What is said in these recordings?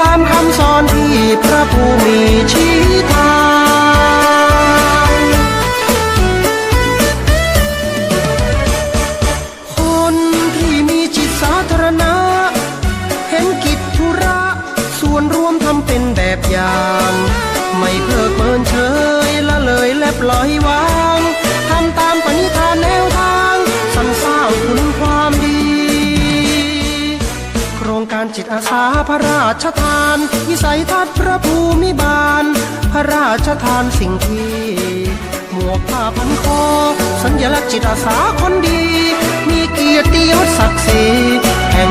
ตามคำสอนที่พระผู้มีชี้ทางคนที่มีจิตสาธารณะ เห็นกิจธุระ ส่วนรวมทำเป็นแบบอย่าง ไม่เพิกเมินเฉยละเลยและปล่อยว การจิตอาสาพระราชทาน วิสัยทัศน์พระภูมิบาล พระราชทานสิ่งที่ หมวกผ้าพันคอ สัญลักษณ์จิตอาสาคนดี มีเกียรติยศศักดิ์ศรีแห่ง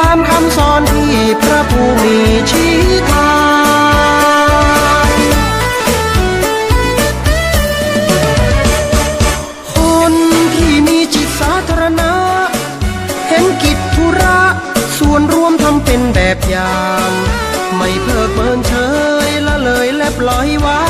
ตามคำสอนที่พระผู้มีชี้ทางคนที่มีจิตสาธารณะ เห็นกิจธุระส่วนรวมทำเป็นแบบอย่าง ไม่เพิกเมินเฉยละเลยและปล่อยวาง